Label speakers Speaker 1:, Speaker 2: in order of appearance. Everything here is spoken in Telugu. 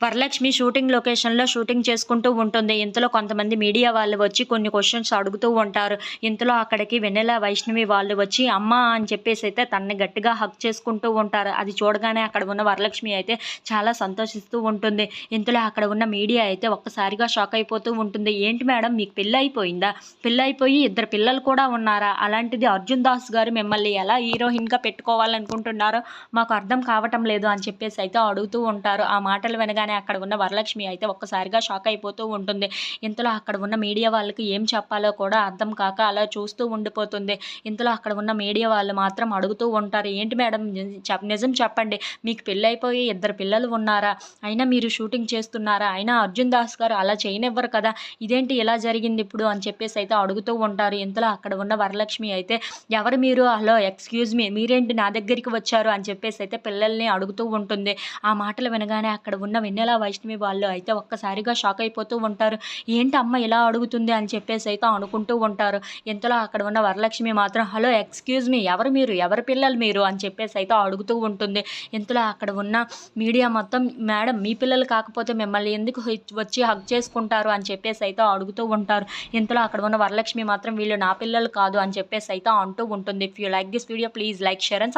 Speaker 1: వరలక్ష్మి షూటింగ్ లొకేషన్లో షూటింగ్ చేసుకుంటూ ఉంటుంది. ఇంతలో కొంతమంది మీడియా వాళ్ళు వచ్చి కొన్ని క్వశ్చన్స్ అడుగుతూ ఉంటారు. ఇంతలో అక్కడికి వెన్నెల వైష్ణవి వాళ్ళు వచ్చి అమ్మ అని చెప్పేసి అయితే తనని గట్టిగా హక్ చేసుకుంటూ ఉంటారు. అది చూడగానే అక్కడ ఉన్న వరలక్ష్మి అయితే చాలా సంతోషిస్తూ ఉంటుంది. ఇంతలో అక్కడ ఉన్న మీడియా అయితే ఒక్కసారిగా షాక్ అయిపోతూ ఉంటుంది. ఏంటి మేడం మీకు పెళ్ళి అయిపోయిందా? పెళ్ళి అయిపోయి ఇద్దరు పిల్లలు కూడా ఉన్నారా? అలాంటిది అర్జున్ దాస్ గారు మిమ్మల్ని ఎలా హీరోయిన్గా పెట్టుకోవాలనుకుంటున్నారో మాకు అర్థం కావటం లేదు అని చెప్పేసి అయితే అడుగుతూ ఉంటారు. ఆ మాటలు వినగానే అక్కడ ఉన్న వరలక్ష్మి అయితే ఒక్కసారిగా షాక్ అయిపోతూ ఉంటుంది. ఇంతలో అక్కడ ఉన్న మీడియా వాళ్ళకి ఏం చెప్పాలో కూడా అర్థం కాక అలా చూస్తూ ఉండిపోతుంది. ఇంతలో అక్కడ ఉన్న మీడియా వాళ్ళు మాత్రం అడుగుతూ ఉంటారు ఏంటి మేడం? నిజం చెప్పండి. మీకు పెళ్ళైపోయి ఇద్దరు పిల్లలు ఉన్నారా? అయినా మీరు షూటింగ్ చేస్తున్నారా? అయినా అర్జున్ దాస్ గారు అలా చేయనివ్వరు కదా? ఇదేంటి ఇలా జరిగింది ఇప్పుడు? అని చెప్పేసి అయితే అడుగుతూ ఉంటారు. ఇంతలో అక్కడ ఉన్న వరలక్ష్మి అయితే ఎవరు మీరు? హలో ఎక్స్క్యూజ్ మీ మీరేంటి నా దగ్గరికి వచ్చారు? అని చెప్పేసి అయితే పిల్లల్ని అడుగుతూ ఉంటుంది. ఆ మాటలు వినగానే అక్కడ ఉన్న వెన్నెల వైష్ణవి వాళ్ళు అయితే ఒక్కసారిగా షాక్ అయిపోతూ ఉంటారు. ఏంటి అమ్మ ఇలా అడుగుతుంది? అని చెప్పేసి అయితే అనుకుంటూ ఉంటారు. ఇంతలో అక్కడ ఉన్న వరలక్ష్మి మాత్రం హలో ఎక్స్క్యూజ్ మీ ఎవరు మీరు? ఎవరి పిల్లలు మీరు? అని చెప్పేసి అయితే అడుగుతూ ఉంటుంది. ఇంతలో అక్కడ ఉన్న మీడియా మొత్తం మేడం మీ పిల్లలు కాకపోతే మిమ్మల్ని ఎందుకు వచ్చి హక్ చేసుకుంటారు? అని చెప్పేసి అయితే అడుగుతూ ఉంటారు. ఇంతలో అక్కడ ఉన్న వరలక్ష్మి మాత్రం వీళ్ళు నా పిల్లలు కాదు అని చెప్పేసి అయితే అంటూ ఉంటుంది. If you like this video please like share and